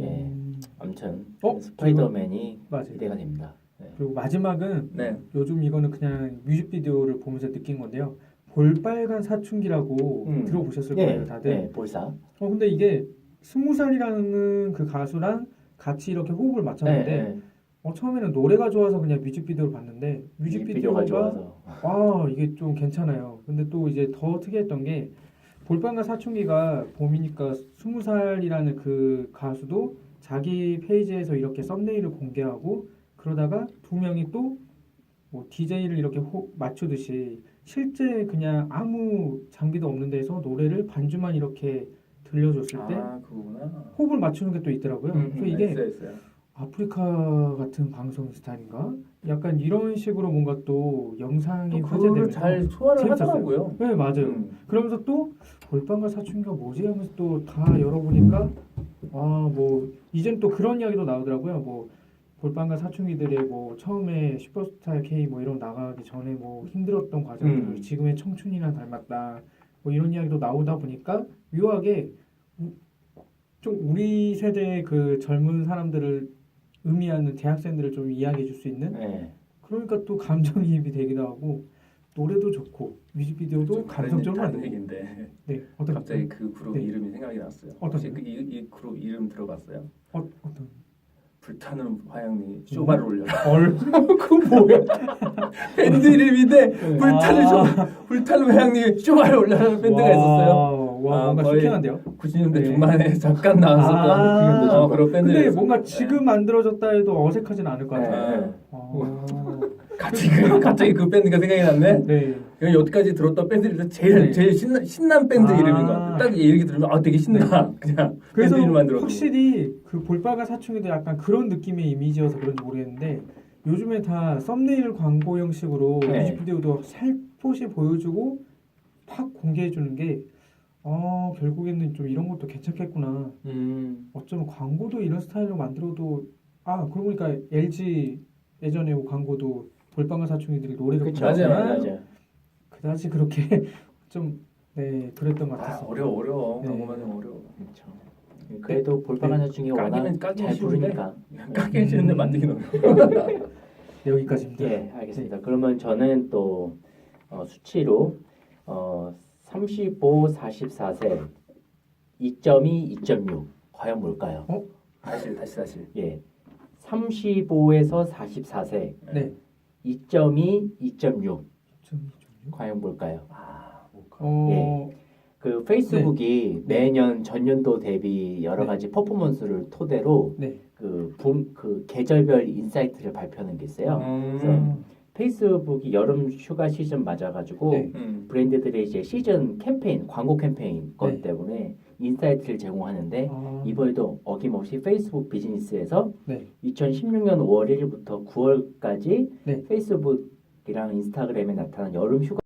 예. 음, 아무튼 어? 스파이더맨이 맞아요. 기대가 됩니다. 네. 그리고 마지막은 네. 요즘 이거는 그냥 뮤직비디오를 보면서 느낀 건데요. 볼빨간 사춘기라고 음. 들어보셨을 예, 거예요, 다들. 예, 볼사. 어 근데 이게 스무 살이라는 그 가수랑 같이 이렇게 호흡을 맞췄는데 예, 예. 어, 처음에는 노래가 좋아서 그냥 뮤직비디오를 봤는데 뮤직비디오가 뮤직비디오가 좋아서. 아 이게 좀 괜찮아요. 근데 또 이제 더 특이했던 게 볼빨간 사춘기가 봄이니까 스무 살이라는 그 가수도 자기 페이지에서 이렇게 썸네일을 공개하고 그러다가 두 명이 또뭐 DJ를 이렇게 호, 맞추듯이 실제 그냥 아무 장비도 없는 데서 노래를 반주만 이렇게 들려줬을 때 아. 호흡을 맞추는 게 또 있더라고요. 음, 그래서 이게 있어요, 있어요. 아프리카 같은 방송 스타일인가? 약간 이런 식으로 뭔가 또 영상이 또 그거를 화제되면서 잘 소화를 재밌었어요. 하더라고요. 네 맞아요. 음. 그러면서 또 볼빵과 사춘기가 뭐지 하면서 또 다 열어보니까 아 뭐 이젠 또 그런 이야기도 나오더라고요. 뭐 볼빵과 사춘기들의 뭐 처음에 슈퍼스타 K 뭐 이런 거 나가기 전에 뭐 힘들었던 과정들 음. 지금의 청춘이랑 닮았다 뭐 이런 이야기도 나오다 보니까 묘하게 좀 우리 세대의 그 젊은 사람들을 의미하는 대학생들을 좀 이야기해 줄 수 있는 예. 그러니까 또 감정이입이 되기도 하고 노래도 좋고 뮤직비디오도 좀 다른, 감성적으로 만들고 얘기인데 네 어떤 갑자기 그 그룹 네. 이름이 생각이 났어요. 어떤 혹시? 그 이, 이 그룹 이름 들어봤어요? 어, 어떤 불타는 화양리 쇼바를 올려. 얼그 뭐야 밴드 이름인데 네. 불타는 아. 쇼 불타는 화양리 쇼바를 올려라는 밴드가 있었어요. 와 아, 뭔가 거의 쇼킹한데요 90년대 네. 중반에 잠깐 나왔었던 아. 어, 그런 밴드. 근데 뭔가 지금 만들어졌다 해도 어색하진 않을 것 같아요 네. 아, 갑자기 그, 갑자기 그 밴드가 생각이 났네. 네 여기 여기까지 들었던 밴드들 제일 네. 제일 신난 신난 밴드 아. 이름인 것 같아. 딱이 얘기 들으면 아 되게 신나. 그냥 그래서. 확실히 그 볼빨간 사춘기도 약간 그런 느낌의 이미지여서 그런지 모르겠는데 요즘에 다 썸네일 광고 형식으로 네. 뮤직비디오도 살포시 보여주고 팍 공개해 주는 게 어, 결국에는 좀 이런 것도 괜찮겠구나. 음. 어쩌면 광고도 이런 스타일로 만들어도 아 그러고 보니까 LG 예전에 뭐 광고도 볼빨간 사춘기들이 노래를 그쵸. 맞아요, 맞아요. 맞아요. 그다지 그렇게 좀 네 그랬던 것 아. 어려워 어려워. 네. 광고만 좀 어려워. 그렇죠. 그래도 볼빨간 사춘기 워낙 까기는 까기 잘 쉬운데. 부르니까. 까기 싫은데 만들기 너무. 네, 여기까지입니다. 예, 알겠습니다. 그러면 저는 또 어, 수치로 어, 35, 44세 2.2, 2.6 과연 뭘까요? 다시 다시 다시. 예, 35에서 44세 네. 2.2, 2.6 좀, 좀, 과연 뭘까요? 아, 뭘까? 어, 그 페이스북이 매년 전년도 대비 여러 네. 가지 퍼포먼스를 토대로 네. 그, 붐, 그 계절별 인사이트를 발표하는 게 있어요. 음. 페이스북이 여름 휴가 시즌 맞아가지고 네. 음. 브랜드들의 이제 시즌 캠페인, 광고 캠페인 것 네. 때문에 인사이트를 제공하는데 아, 이번에도 어김없이 페이스북 비즈니스에서 네. 2016년 5월 1일부터 9월까지 네. 페이스북이랑 인스타그램에 나타난 여름 휴가